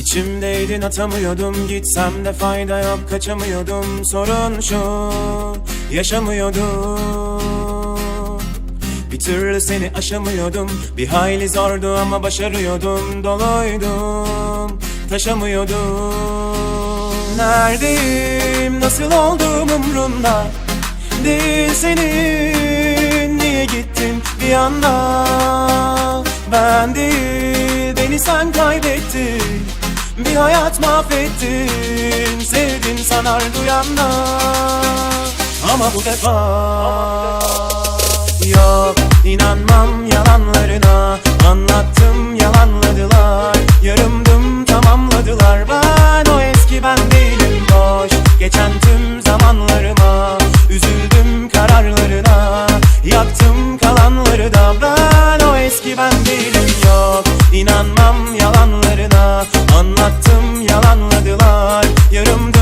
İçimdeydin atamıyordum. Gitsem de fayda yok kaçamıyordum. Sorun şu yaşamıyordum. Bir türlü seni aşamıyordum. Bir hayli zordu ama başarıyordum. Doluydum taşamıyordum. Neredeyim nasıl olduğum umrumda? Değil senin niye gittin bir anda? Ben değil beni sen kaybettin Bir hayat mahvettin Sevdim sanar duyanda Ama bu defa Yok inanmam yalanlarına. Anlattım yalanladılar Yarımdım tamamladılar. Ben o eski ben değilim boş. Geçen tüm zamanlarıma Üzüldüm kararlarına. Yaktım kalanları da Ben o eski ben Yalanlarına Anlattım yalanladılar. Yarım